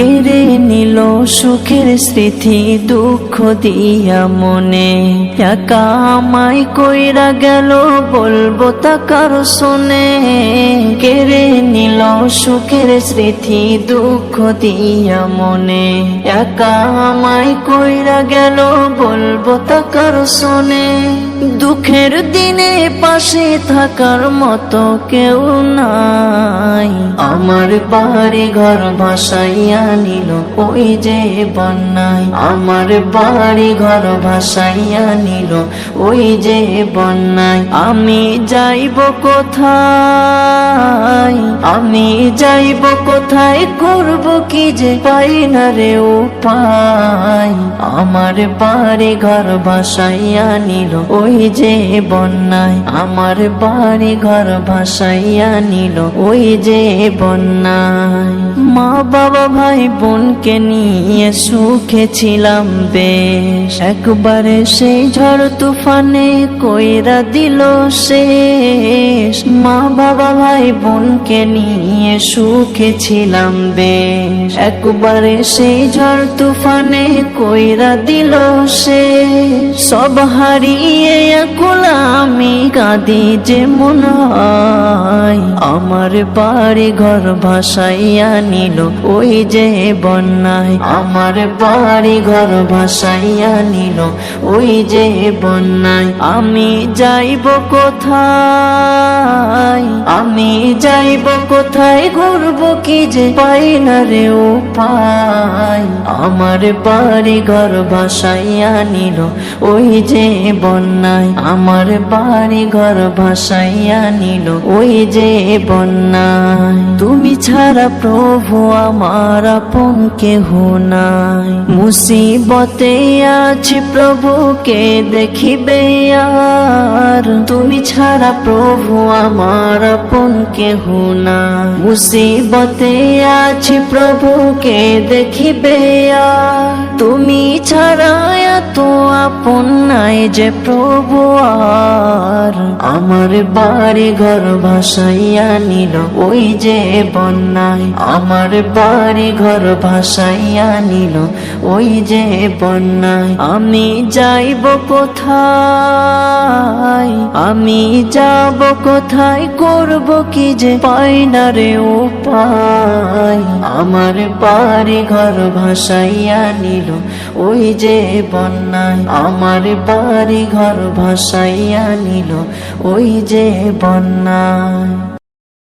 কেড়ে নিল সুখের স্মৃতি, দুঃখ দিয়া মনে। একা কইরা গেল বলব তা কারও শোনে। কেড়ে নিল সুখের স্মৃতি, দুঃখ দিয়া মনে। একা কইরা গেল বলব তা কারও শোনে। দুঃখের দিনে পাশে থাকার মতো কেউ নাই। আমার বাড়ি ঘর ভাসাইয়া নিল, ওই যে বন্যায়। আমার বাড়ি ঘর ভাসাইয়া নিল, ওই যে বন্যায়। আমি যাইব কোথায়? আমি যাইব কোথায়? করব কি যে পাই না রে উপায়? আমার বাড়ি ঘর ভাসাইয়া নিল, ওই যে বন্যায় আমার বাড়ি ঘর ভাসাইয়া নিল, ওই যে বন্যায়। মা বাবা ভাই বোনকে নিয়ে সুখে ছিলাম বেশ। একবারে সেই ঝড় তুফানে কইরা দিল শেষ। মা বাবা ভাই বোনকে নিয়ে সুখে ছিলাম বেশ। একবারে সেই ঝড় তুফানে কইরা দিল সে সব হারিয়ে একুল আমি কাঁদি যে মন আমার বাড়ি ঘর ভাসাইয়া নিল ওই যে বন্যায়। আমার বাড়ি ঘর ভাসাইয়া নিল ওই যে বন্যায়। আমি যাইব কোথায়? আমি যাইব কোথায়? ঘুরবো কি যে? পাই না রে উপায়। আমার বাড়ি ঘর ভাসাইয়া নিল ওই যে বন্যায়। আমার বাড়ি ঘর ভাসাইয়া নিল। ওই যে বন্যায়। তুমি ছাড়া প্রভু আমার আপন কেহ নাই। মুসিবতে আছে প্রভুকে দেখিবে আর। তুমি ছাড়া প্রভু আমার আপন কেহ নাই। মুসিবতে আছে প্রভুকে দেখিবে আর। তুমি ছাড়া আপন যে প্রভু আর। আমার বাড়ি ঘর ভাসাইয়া নিল ওই যে বন্যায়। আমার বাড়ি ঘর ভাসাইয়া নিল ওই যে বন্যায়। আমি যাইব কোথায়? আমি যাব কোথায়? করব কি যে? পাই না রে উপায়। আমার বাড়ি ঘর ভাসাইয়া নিল ওই যে বন্যায়। আমার বাড়ি ঘর ভাসাইয়া নিল ওই যে বন্যায়